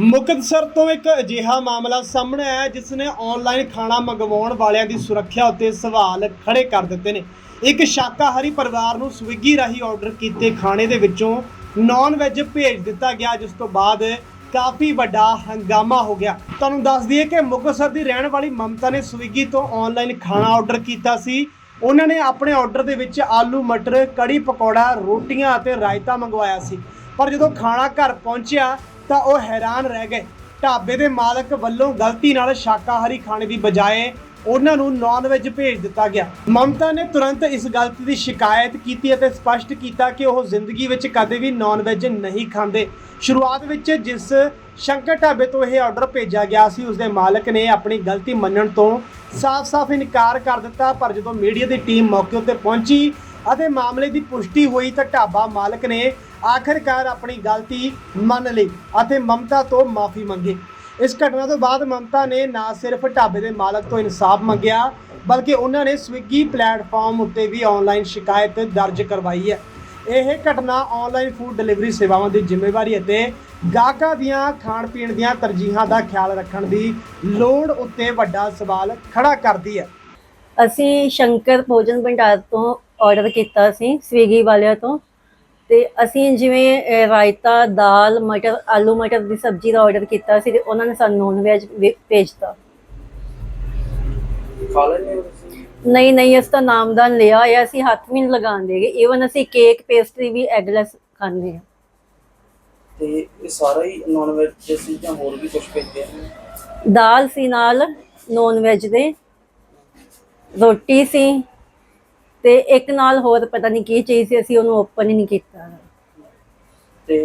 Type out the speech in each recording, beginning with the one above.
ਮੁਕਤਸਰ ਤੋਂ ਇੱਕ ਅਜਿਹਾ ਮਾਮਲਾ ਸਾਹਮਣੇ ਆਇਆ ਜਿਸ ਨੇ ਆਨਲਾਈਨ ਖਾਣਾ ਮੰਗਵਾਉਣ ਵਾਲਿਆਂ ਦੀ ਸੁਰੱਖਿਆ ਉੱਤੇ ਸਵਾਲ ਖੜੇ ਕਰ ਦਿੱਤੇ ਨੇ। ਇੱਕ ਸ਼ਾਕਾਹਾਰੀ ਪਰਿਵਾਰ ਨੂੰ ਸਵਿਗੀ ਰਾਹੀਂ ਆਰਡਰ ਕੀਤੇ ਖਾਣੇ ਦੇ ਵਿੱਚੋਂ ਨਾਨ ਵੈਜ ਭੇਜ ਦਿੱਤਾ ਗਿਆ, ਜਿਸ ਤੋਂ ਬਾਅਦ ਕਾਫੀ ਵੱਡਾ ਹੰਗਾਮਾ ਹੋ ਗਿਆ। ਤੁਹਾਨੂੰ ਦੱਸ ਦਈਏ ਕਿ ਮੁਕਤਸਰ ਦੀ ਰਹਿਣ ਵਾਲੀ ਮਮਤਾ ਨੇ ਸਵਿਗੀ ਤੋਂ ਆਨਲਾਈਨ ਖਾਣਾ ਆਰਡਰ ਕੀਤਾ ਸੀ। ਉਹਨਾਂ ਨੇ ਆਪਣੇ ਆਰਡਰ ਦੇ ਵਿੱਚ ਆਲੂ, ਮਟਰ, ਕੜੀ, ਪਕੌੜਾ, ਰੋਟੀਆਂ ਅਤੇ ਰਾਇਤਾ ਮੰਗਵਾਇਆ ਸੀ। ਪਰ ਜਦੋਂ ਖਾਣਾ ਘਰ ਪਹੁੰਚਿਆ ਤਾਂ ਉਹ ਹੈਰਾਨ ਰਹਿ ਗਏ। ਢਾਬੇ ਦੇ ਮਾਲਕ ਵੱਲੋਂ ਗਲਤੀ ਨਾਲ ਸ਼ਾਕਾਹਾਰੀ ਖਾਣੇ ਦੀ ਬਜਾਏ ਉਹਨਾਂ ਨੂੰ ਨਾਨ ਵੈਜ ਭੇਜ ਦਿੱਤਾ ਗਿਆ। ਮਮਤਾ ਨੇ ਤੁਰੰਤ ਇਸ ਗਲਤੀ ਦੀ ਸ਼ਿਕਾਇਤ ਕੀਤੀ ਅਤੇ ਸਪਸ਼ਟ ਕੀਤਾ ਕਿ ਉਹ ਜ਼ਿੰਦਗੀ ਵਿੱਚ ਕਦੇ ਵੀ ਨਾਨ ਵੈਜ ਨਹੀਂ ਖਾਂਦੇ। ਸ਼ੁਰੂਆਤ ਵਿੱਚ ਜਿਸ ਸ਼ੰਕਰ ਢਾਬੇ ਤੋਂ ਇਹ ਆਰਡਰ ਭੇਜਿਆ ਗਿਆ ਸੀ, ਉਸ ਦੇ ਮਾਲਕ ਨੇ ਆਪਣੀ ਗਲਤੀ ਮੰਨਣ ਤੋਂ ਸਾਫ਼-ਸਾਫ਼ ਇਨਕਾਰ ਕਰ ਦਿੱਤਾ, ਪਰ ਜਦੋਂ ਮੀਡੀਆ ਦੀ ਟੀਮ ਮੌਕੇ ਉੱਤੇ ਪਹੁੰਚੀ ਅਤੇ ਮਾਮਲੇ ਦੀ ਪੁਸ਼ਟੀ ਹੋਈ ਤਾਂ ਢਾਬਾ ਮਾਲਕ ਨੇ ਆਖਰਕਾਰ ਆਪਣੀ ਗਲਤੀ ਮੰਨ ਲਈ ਅਤੇ ਮਮਤਾ ਤੋਂ ਮਾਫੀ ਮੰਗੀ। ਇਸ ਘਟਨਾ ਤੋਂ ਬਾਅਦ ਮਮਤਾ ਨੇ ਨਾ ਸਿਰਫ ਢਾਬੇ ਦੇ ਮਾਲਕ ਤੋਂ ਇਨਸਾਫ ਮੰਗਿਆ, ਬਲਕਿ ਉਹਨਾਂ ਨੇ ਸਵਿਗੀ ਪਲੇਟਫਾਰਮ ਉੱਤੇ ਵੀ ਆਨਲਾਈਨ ਸ਼ਿਕਾਇਤ ਦਰਜ ਕਰਵਾਈ ਹੈ। ਇਹ ਘਟਨਾ ਆਨਲਾਈਨ ਫੂਡ ਡਿਲੀਵਰੀ ਸੇਵਾਵਾਂ ਦੀ ਜ਼ਿੰਮੇਵਾਰੀ ਅਤੇ ਗਾਹਕਾਂ ਦੀਆਂ ਖਾਣ ਪੀਣ ਦੀਆਂ ਤਰਜੀਹਾਂ ਦਾ ਖਿਆਲ ਰੱਖਣ ਦੀ ਲੋੜ ਉੱਤੇ ਵੱਡਾ ਸਵਾਲ ਖੜਾ ਕਰਦੀ ਹੈ। ਅਸੀਂ ਸ਼ੰਕਰ ਭੋਜਨ ਭੰਡਾਰ ਤੋਂ ਆਰਡਰ ਕੀਤਾ ਸੀ ਸਵੀਗੀ ਵਾਲਿਆਂ ਤੋਂ। ਤੇ ਅਸੀਂ ਜਿਵੇਂ ਰਾਇਤਾ ਦਾਲ ਮਟਰ ਆਲੂ ਮਟਰ ਦੀ ਸਬਜ਼ੀ ਦਾ ਆਰਡਰ ਕੀਤਾ ਸੀ ਤੇ ਉਹਨਾਂ ਨੇ ਸਾਨੂੰ ਨੌਨ ਵੈਜ ਭੇਜਤਾ। ਨਹੀਂ ਨਹੀਂ ਇਸ ਦਾ ਨਾਮਦਾਨ ਲਿਆ ਹੋਇਆ ਅਸੀਂ ਹੱਥ ਵੀ ਨਹੀਂ ਲਗਾਉਣ ਦੇਗੇ ਈਵਨ ਅਸੀਂ ਕੇਕ ਪੇਸਟਰੀ ਵੀ ਐਗਲੈਸ ਖਾਂਦੇ ਹਾਂ। ਤੇ ਇਹ ਸਾਰਾ ਹੀ ਨਾਨ ਵੈਜ ਸੀ ਜਾਂ ਹੋਰ ਵੀ ਕੁਝ ਭੇਜਦੇ ਆ? ਦਾਲ ਸੀ ਨਾਲ ਨੌਨ ਵੈਜ ਦੇ। ਰੋਟੀ ਸੀ ਤੇ ਇੱਕ ਨਾਲ ਹੋਰ ਪਤਾ ਨਹੀਂ ਕੀ ਚੀਜ਼ ਸੀ ਅਸੀਂ ਉਹਨੂੰ ਓਪਨ ਹੀ ਨਹੀਂ ਕੀਤਾ। ਤੇ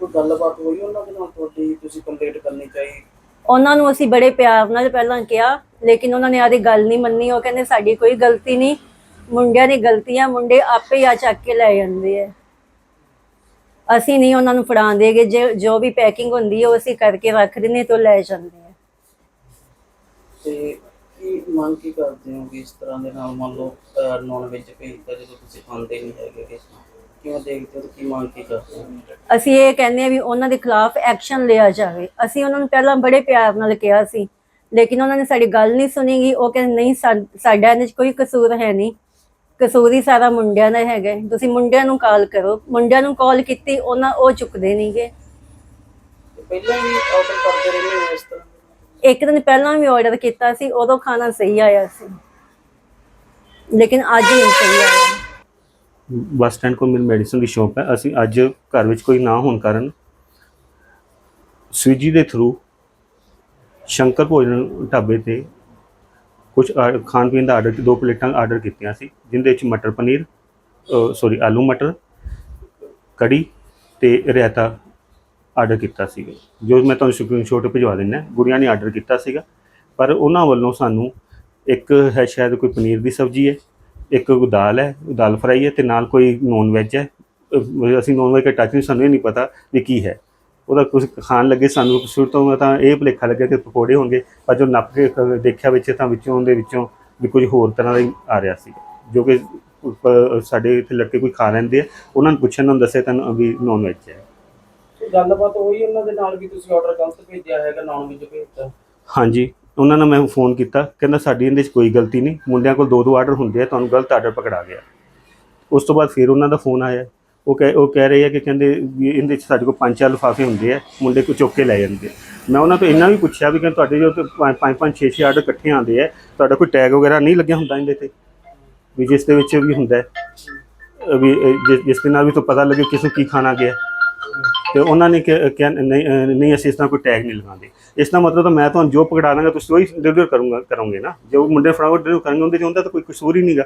ਕੋਈ ਗੱਲਬਾਤ ਹੋਈ ਉਹਨਾਂ ਦੇ ਨਾਲ ਤੁਹਾਡੀ ਤੁਸੀਂ ਕੰਪਲੀਟ ਕਰਨੀ ਚਾਹੀ? ਉਹਨਾਂ ਨੂੰ ਅਸੀਂ ਬੜੇ ਪਿਆਰ ਨਾਲ ਪਹਿਲਾਂ ਕਿਹਾ ਲੇਕਿਨ ਉਹਨਾਂ ਨੇ ਆਦੀ ਗੱਲ ਨਹੀਂ ਮੰਨੀ ਉਹ ਕਹਿੰਦੇ ਸਾਡੀ ਕੋਈ ਗਲਤੀ ਨਹੀਂ ਮੁੰਡਿਆਂ ਦੀ ਗਲਤੀ ਆ ਮੁੰਡੇ ਆਪੇ ਹੀ ਆ ਚੱਕ ਕੇ ਲੈ ਜਾਂਦੇ ਆ। ਅਸੀਂ ਨਹੀਂ ਉਹਨਾਂ ਨੂੰ ਫੜਾਉਣ ਦੇਗੇ ਜੇ ਜੋ ਵੀ ਪੈਕਿੰਗ ਹੁੰਦੀ ਹੈ ਉਹ ਅਸੀਂ ਕਰਕੇ ਰੱਖ ਦਿੰਦੇ ਤੋਂ ਲੈ ਜਾਂਦੇ ਆ। ਤੇ ਕੀ ਮੰਗ ਕੀ ਕਰਦੇ ਹੋ ਕਿ ਇਸ ਤਰ੍ਹਾਂ ਦੇ ਨਾਲ ਮੰਨ ਲਓ ਨਾਨ ਵੈਜ ਭੇਜਦਾ ਜਦੋਂ ਤੁਸੀਂ ਖਾਂਦੇ ਨਹੀਂ ਹੈਗੇ ਕਿ ਕਿਉਂ ਦੇਖਦੇ ਹੋ ਕੀ ਮੰਗ ਕੀ ਕਰਦੇ ਹੋ? ਅਸੀਂ ਇਹ ਕਹਿੰਦੇ ਆ ਵੀ ਉਹਨਾਂ ਦੇ ਖਿਲਾਫ ਐਕਸ਼ਨ ਲਿਆ ਜਾਵੇ। ਅਸੀਂ ਉਹਨਾਂ ਨੂੰ ਪਹਿਲਾਂ ਬੜੇ ਪਿਆਰ ਨਾਲ ਕਿਹਾ ਸੀ ਲੇਕਿਨ ਉਹਨਾਂ ਨੇ ਸਾਡੀ ਗੱਲ ਨਹੀਂ ਸੁਣੀਗੀ ਉਹ ਕਹਿੰਦੇ ਨਹੀਂ ਸਾਡਾ ਇਹਦੇ 'ਚ ਕੋਈ ਕਸੂਰ ਹੈ ਨਹੀਂ। ਕਸੂਰ ਹੀ ਸਾਰਾ ਮੁੰਡਿਆਂ ਦਾ ਹੈਗਾ। ਤੁਸੀਂ ਮੁੰਡਿਆਂ ਨੂੰ ਕਾਲ ਕਰੋ। ਮੁੰਡਿਆਂ ਨੂੰ ਕਾਲ ਕੀਤੀ ਉਹਨਾਂ ਉਹ ਚੁੱਕਦੇ ਨਹੀਂਗੇ ਪਹਿਲਾਂ ਵੀ ਆਰਡਰ ਕਰਦੇ ਰਹਿੰਦੇ ਹੋ ਇਸ ਤਰ੍ਹਾਂ? ਇੱਕ ਦਿਨ ਪਹਿਲਾਂ ਵੀ ਆਰਡਰ ਕੀਤਾ ਸੀ, ਉਦੋਂ ਖਾਣਾ ਸਹੀ ਆਇਆ ਸੀ। ਲੇਕਿਨ ਅੱਜ ਨਹੀਂ ਸਹੀ ਆਇਆ। ਬੱਸ ਸਟੈਂਡ ਕੋਲ ਮੇਰੀ ਮੈਡੀਸਨ ਦੀ ਸ਼ੌਪ ਹੈ। ਅਸੀਂ ਅੱਜ ਘਰ ਵਿੱਚ ਕੋਈ ਨਾ ਹੋਣ ਕਾਰਨ ਸਵਿਗੀ ਦੇ ਥਰੂ ਸ਼ੰਕਰ ਭੋਜਨ ਢਾਬੇ ਤੇ ਕੁਝ ਖਾਣ ਪੀਣ ਦਾ ਆਰਡਰ ਦੋ ਪਲੇਟਾਂ ਆਰਡਰ ਕੀਤੀਆਂ ਸੀ, ਜਿੰਦੇ ਵਿੱਚ ਮਟਰ ਪਨੀਰ ਸੌਰੀ ਆਲੂ ਮਟਰ, ਕੜੀ ਤੇ ਰਾਇਤਾ ਆਰਡਰ ਕੀਤਾ ਸੀਗਾ। ਜੋ ਮੈਂ ਤੁਹਾਨੂੰ ਸਕਰੀਨਸ਼ਾਟ ਭਿਜਵਾ ਦਿੰਦਾ ਗੁੜੀਆਂ ਨੇ ਆਰਡਰ ਕੀਤਾ ਸੀਗਾ। ਪਰ ਉਹਨਾਂ ਵੱਲੋਂ ਸਾਨੂੰ ਇੱਕ ਹੈ ਸ਼ਾਇਦ ਕੋਈ ਪਨੀਰ ਦੀ ਸਬਜ਼ੀ ਹੈ, ਇੱਕ ਦਾਲ ਹੈ, ਦਾਲ ਫਰਾਈ ਹੈ ਤੇ ਨਾਲ ਕੋਈ ਨੌਨ ਵੈਜ ਹੈ ਅਸੀਂ ਨੌਨ ਵੈਜ ਦਾ ਟੱਚ ਨਹੀਂ, ਸਾਨੂੰ ਇਹ ਨਹੀਂ ਪਤਾ ਵੀ ਕੀ ਹੈ। ਉਹਦਾ ਕੁਝ ਖਾਣ ਲੱਗੇ ਸਾਨੂੰ ਸ਼ੁਰੂ ਤੋਂ ਤਾਂ ਇਹ ਭੁਲੇਖਾ ਲੱਗਿਆ ਕਿ ਪਕੌੜੇ ਹੋਣਗੇ, ਪਰ ਜੋ ਨੱਪ ਕੇ ਦੇਖਿਆ ਵਿੱਚ ਤਾਂ ਵਿੱਚੋਂ ਉਹਦੇ ਵਿੱਚੋਂ ਵੀ ਕੁਝ ਹੋਰ ਤਰ੍ਹਾਂ ਦਾ ਹੀ ਆ ਰਿਹਾ ਸੀ। ਜੋ ਕਿ ਸਾਡੇ ਇੱਥੇ ਲੜਕੇ ਕੋਈ ਖਾ ਲੈਂਦੇ ਆ, ਉਹਨਾਂ ਨੂੰ ਪੁੱਛਣ ਨੂੰ ਦੱਸਿਆ ਤਾਂ ਵੀ ਨੌਨ ਵੈਜ ਹੈ। ਤੇ ਗੱਲਬਾਤ ਹੋਈ ਉਹਨਾਂ ਦੇ ਨਾਲ ਵੀ ਤੁਸੀਂ ਆਰਡਰ ਗਲਤ ਭੇਜਿਆ ਹੈਗਾ ਨਾਨ ਵੈਜ ਭੇਜਤਾ। ਹਾਂਜੀ, ਉਹਨਾਂ ਨੇ ਮੈਂ ਫੋਨ ਕੀਤਾ, ਕਹਿੰਦਾ ਸਾਡੀ ਇਹਦੇ 'ਚ ਕੋਈ ਗਲਤੀ ਨਹੀਂ, ਮੁੰਡਿਆਂ ਕੋਲ ਦੋ ਦੋ ਆਰਡਰ ਹੁੰਦੇ ਆ, ਤੁਹਾਨੂੰ ਗਲਤ ਆਰਡਰ ਪਕੜਾ ਗਿਆ। ਉਸ ਤੋਂ ਬਾਅਦ ਫਿਰ ਉਹਨਾਂ ਦਾ ਫੋਨ ਆਇਆ। ਉਹ ਕਹਿ ਉਹ ਕਹਿ ਰਹੇ ਆ ਕਿ ਕਹਿੰਦੇ ਵੀ ਇਹਦੇ 'ਚ ਸਾਡੇ ਕੋਲ ਪੰਜ ਚਾਰ ਲਿਫਾਫੇ ਹੁੰਦੇ ਆ, ਮੁੰਡੇ ਕੋ ਚੁੱਕ ਕੇ ਲੈ ਜਾਂਦੇ ਮੈਂ ਉਹਨਾਂ ਤੋਂ ਇੰਨਾ ਵੀ ਪੁੱਛਿਆ ਵੀ ਕਿ ਤੁਹਾਡੇ ਜੋ ਪੰਜ ਪੰਜ ਪੰਜ, ਛੇ ਛੇ ਆਰਡਰ ਇਕੱਠੇ ਆਉਂਦੇ ਆ, ਤੁਹਾਡਾ ਕੋਈ ਟੈਗ ਵਗੈਰਾ ਨਹੀਂ ਲੱਗਿਆ ਹੁੰਦਾ ਇਹਦੇ ਤੇ? ਵੀ ਜਿਸ ਦੇ ਵਿੱਚ ਵੀ ਹੁੰਦਾ ਵੀ, ਜਿਸ- ਜਿਸ ਦੇ ਨਾਲ ਵੀ ਤੋਂ ਪਤਾ ਲੱਗੇ ਕਿਸ ਨੂੰ ਕੀ ਖਾਣਾ ਗਿਆ। ਤੇ ਉਹਨਾਂ ਨੇ ਕਿ- ਕਿਹਾ ਨਹੀਂ ਨਹੀਂ ਅਸੀਂ ਇਸ ਤਰ੍ਹਾਂ ਕੋਈ ਟੈਗ ਨਹੀਂ ਲਗਾਉਂਦੇ। ਇਸ ਦਾ ਮਤਲਬ ਤਾਂ ਮੈਂ ਤੁਹਾਨੂੰ ਜੋ ਪਕੜਾ ਦਾਂਗਾ ਤੁਸੀਂ ਉਹੀ ਡਿਲੀਵਰ ਕਰੂੰਗਾ ਕਰੋਗੇ ਨਾ। ਜੋ ਮੁੰਡੇ ਫਰਾਵਰ ਡਿਲੀਵਰ ਕਰਨਗੇ ਉਹਦੇ ਚ ਹੁੰਦਾ ਤਾਂ ਕੋਈ ਕਸੂਰ ਹੀ ਨਹੀਂਗਾ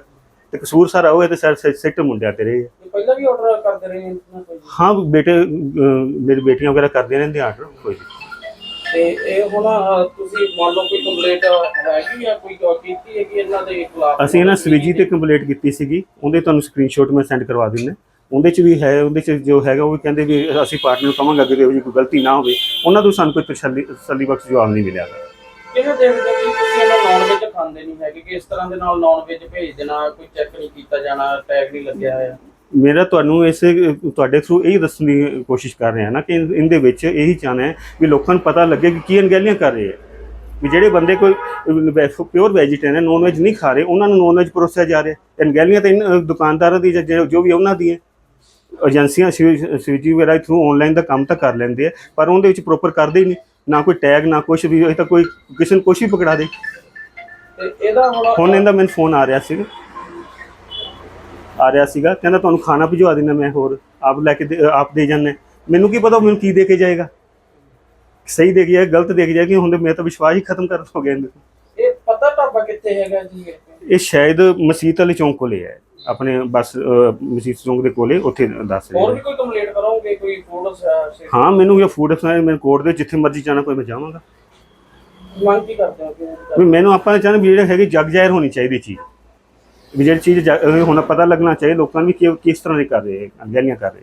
ਤੇ ਕਸੂਰ ਸਾਰਾ ਉਹ ਹੈ ਤੇ ਸਰ ਸਿੱਟ ਮੁੰਡਿਆਂ ਤੇ ਰਹੇ ਪਹਿਲਾਂ ਵੀ ਆਰਡਰ ਕਰਦੇ ਰਹੇ ਹੋ ਬੇਟੇ ਮੇਰੀ ਬੇਟੀਆਂ ਵਗੈਰਾ ਕਰਦੀਆਂ ਰਹਿੰਦੀਆਂ ਆਰਡਰ ਕੋਈ। ਤੇ ਇਹ ਹੁਣ ਤੁਸੀਂ ਮੰਨ ਲਓ ਕੋਈ ਕੰਪਲੇਂਟ ਹੈਗੀ ਆ ਕੋਈ ਕੀਤੀ ਹੈ ਕਿ ਇਹਨਾਂ ਦੇ ਖਿਲਾਫ? ਅਸੀਂ ਇਹਨਾਂ ਸਵਿਗੀ ਤੇ ਕੰਪਲੀਟ ਕੀਤੀ ਸੀਗੀ ਉਹਦੇ ਤੁਹਾਨੂੰ ਸਕਰੀਨਸ਼ਾਟ ਮੈਂ ਸੈਂਡ ਕਰਵਾ ਦਿੰਦਾ। ਉਹਦੇ ਚ ਵੀ ਹੈ ਉਹਦੇ ਚ ਜੋ ਹੈਗਾ ਉਹ ਵੀ ਕਹਿੰਦੇ ਵੀ ਅਸੀਂ ਪਾਰਟਨਰ ਨੂੰ ਕਵਾਂਗੇ ਅੱਗੇ ਵੀ ਕੋਈ ਗਲਤੀ ਨਾ ਹੋਵੇ। ਉਹਨਾਂ ਤੋਂ ਸਾਨੂੰ ਕੋਈ ਤਸੱਲੀ ਤਸੱਲੀ ਬਖਸ਼ ਜਵਾਬ ਨਹੀਂ ਮਿਲਿਆ। ਗਾ। ਕਿਵੇਂ ਦੇਖਦੇ ਹੋ ਕਿ ਤੁਸੀਂ ਇਹਨਾਂ ਨਾਨ ਵੈਜ ਖਾਂਦੇ ਨਹੀਂ ਹੈਗੇ? ਕਿ ਇਸ ਤਰ੍ਹਾਂ ਦੇ ਨਾਲ ਨਾਨ ਵੈਜ ਭੇਜ ਦੇਣਾ ਕੋਈ ਚੈੱਕ ਨਹੀਂ ਕੀਤਾ ਜਾਣਾ ਟੈਗ ਨਹੀਂ ਲੱਗਿਆ ਹੋਇਆ? ਮੇਰਾ ਤੁਹਾਨੂੰ ਇਸੇ ਤੁਹਾਡੇ ਥਰੂ ਇਹੀ ਦੱਸਣ ਦੀ ਕੋਸ਼ਿਸ਼ ਕਰ ਰਿਹਾ ਨਾ ਕਿ ਇਹਦੇ ਵਿੱਚ ਇਹੀ ਚਾਹਨਾ ਹੈ ਵੀ ਲੋਕਾਂ ਨੂੰ ਪਤਾ ਲੱਗੇ ਕਿ ਕੀ ਅਣਗਹਿਲੀਆਂ ਕਰ ਰਹੇ ਹੈ। ਵੀ ਜਿਹੜੇ ਬੰਦੇ ਕੋਈ ਪਿਓਰ ਵੈਜੀਟੇਰੀਅਨ ਹੈ ਨੌਨ ਵੈਜ ਨਹੀਂ ਖਾ ਰਹੇ ਉਹਨਾਂ ਨੂੰ ਨੌਨ ਵੈਜ ਪਰੋਸਿਆ ਜਾ ਰਿਹਾ ਅਣਗਹਿਲੀਆਂ ਤਾਂ ਦੁਕਾਨਦਾਰਾਂ ਦੀ ਜੋ ਜੋ ਵੀ ਉਹਨਾਂ ਦੀ ਹੈ। ਏਜੰਸੀਆਂ ਸਵਿਗੀ ਵਗੈਰਾ ਥਰੂ ਆਨਲਾਈਨ ਦਾ ਕੰਮ ਤਾਂ ਕਰ ਲੈਂਦੇ ਆ ਪਰ ਉਹਦੇ ਵਿੱਚ ਪ੍ਰੋਪਰ ਕਰਦੇ ਹੀ ਨਹੀਂ ਨਾ ਕੋਈ ਟੈਗ ਨਾ ਕੁਝ ਵੀ ਇਹ ਤਾਂ ਕੋਈ ਕਿਸੇ ਨੂੰ ਵੀ ਪਕੜਾ ਦੇ। ਇਹਦਾ ਹੁਣ ਇਹਦਾ ਮੈਨੂੰ ਫੋਨ ਆ ਰਿਹਾ ਸੀਗਾ। ਆ ਰਿਹਾ ਸੀਗਾ ਕਹਿੰਦਾ ਤੁਹਾਨੂੰ ਖਾਣਾ ਭਿਜਵਾ ਦੇਣਾ ਮੈਂ ਹੋਰ ਆਪ ਲੈ ਕੇ ਆਪ ਦੇ ਜਾਣਾ ਮੈਨੂੰ ਕੀ ਪਤਾ ਮੈਨੂੰ ਕੀ ਦੇ ਕੇ ਜਾਏਗਾ? ਸਹੀ ਦੇ ਜਾਏ ਗਲਤ ਦੇ ਜਾਏ ਕਿ ਹੁਣ ਮੇਰਾ ਤਾਂ ਵਿਸ਼ਵਾਸ ਹੀ ਖਤਮ ਕਰ ਹੋ ਗਿਆ। ਇਹ ਪਤਾ ਢਾਬਾ ਕਿੱਥੇ ਹੈਗਾ ਜੀ? ਇਹ ਸ਼ਾਇਦ ਮਸੀਤ ਵਾਲੇ ਚੌਂਕ ਕੋਲੇ ਹੈ। ਆਪਣੇ ਬੱਸ ਮਸੀਤ ਚੌਂਕ ਦੇ ਕੋਲੇ ਉੱਥੇ ਦੱਸ ਹੋਰ ਰਹੇ ਵੀ ਕੋਈ ਕੰਪਲੇਂਟ ਕਰੋਗੇ? ਕੋਈ ਫੂਡ ਹਾਂ ਮੈਨੂੰ ਇਹ ਫੂਡ ਅਫਸਰ ਮੇਰੇ ਕੋਰਟ ਦੇ ਜਿੱਥੇ ਮਰਜ਼ੀ ਜਾਣਾ ਕੋਈ ਮੈਂ ਜਾਵਾਂਗਾ। ਮੰਗ ਕੀ ਕਰਦੇ ਹੋ? ਕਿ ਮੈਨੂੰ ਆਪਾਂ ਚਾਹੁੰਦੇ ਵੀ ਜਿਹੜੇ ਹੈਗੀ ਜਗ ਜ਼ਾਹਿਰ ਹੋਣੀ ਚਾਹੀਦੀ ਚੀਜ਼। ਵੀ ਜਿਹੜੀ ਚੀਜ਼ ਹੁਣ ਪਤਾ ਲੱਗਣਾ ਚਾਹੀਦਾ ਲੋਕਾਂ ਨੂੰ ਕਿ ਕਿਸ ਤਰ੍ਹਾਂ ਦੀ ਕਰ ਰਹੇ ਅਣਗਹਿਲੀਆਂ ਕਰ ਰਹੇ।